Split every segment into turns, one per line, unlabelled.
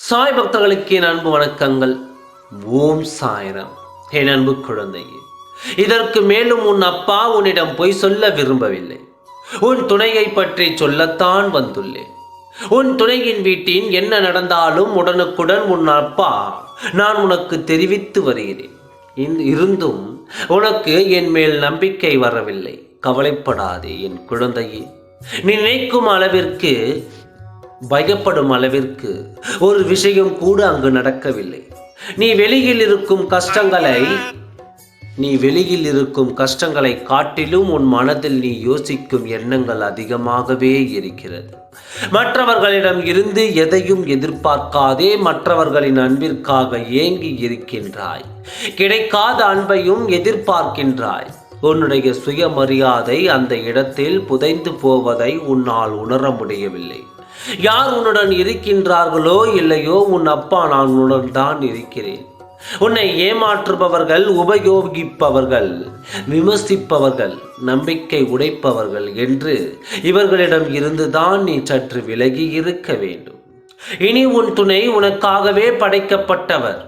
சாய் பக்தர்களுக்கு என் அன்பு வணக்கங்கள். ஓம் சாய்ராம். என் அன்பு குழந்தையே இதற்கு மேலும் உன் அப்பா உன்னிடம் பொய் சொல்ல விரும்பவில்லை. உன் துணையை பற்றி சொல்லத்தான் வந்துள்ளேன். உன் துணையின் வீட்டின் என்ன நடந்தாலும் உடனுக்குடன் உன் அப்பா நான் உனக்கு தெரிவித்து வருகிறேன். இருந்தும் உனக்கு என் மேல் நம்பிக்கை வரவில்லை. கவலைப்படாதே என் குழந்தையே. நீ நினைக்கும் அளவிற்கு பயப்படும் அளவிற்கு ஒரு விஷயம் கூட அங்கு நடக்கவில்லை. நீ வெளியில் இருக்கும் கஷ்டங்களை நீ வெளியில் இருக்கும் கஷ்டங்களை காட்டிலும் உன் மனதில் நீ யோசிக்கும் எண்ணங்கள் அதிகமாகவே இருக்கிறது. மற்றவர்களிடம் இருந்து எதையும் எதிர்பார்க்காதே மற்றவர்களின் அன்பிற்காக ஏங்கி இருக்கின்றாய். கிடைக்காத அன்பையும் எதிர்பார்க்கின்றாய். உன்னுடைய சுயமரியாதை அந்த இடத்தில் புதைந்து போவதை உன்னால் உணர முடியவில்லை. யார் உன்னுடன் இருக்கின்றார்களோ இல்லையோ உன் அப்பா நான் உன்னுடன் தான் இருக்கிறேன். உன்னை ஏமாற்றுபவர்கள் உபயோகிப்பவர்கள் விமர்சிப்பவர்கள் நம்பிக்கை உடைப்பவர்கள் என்று இவர்களிடம் இருந்துதான் நீ சற்று விலகி இருக்க வேண்டும். இனி உன் துணை உனக்காகவே படைக்கப்பட்டவர்.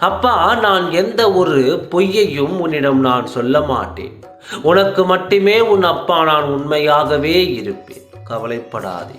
அப்பா நான் எந்த ஒரு பொய்யையும் உன்னிடம் நான் சொல்ல மாட்டேன். உனக்கு மட்டுமே உன் அப்பா நான் உண்மையாகவே இருப்பேன். கவலைப்படாதே.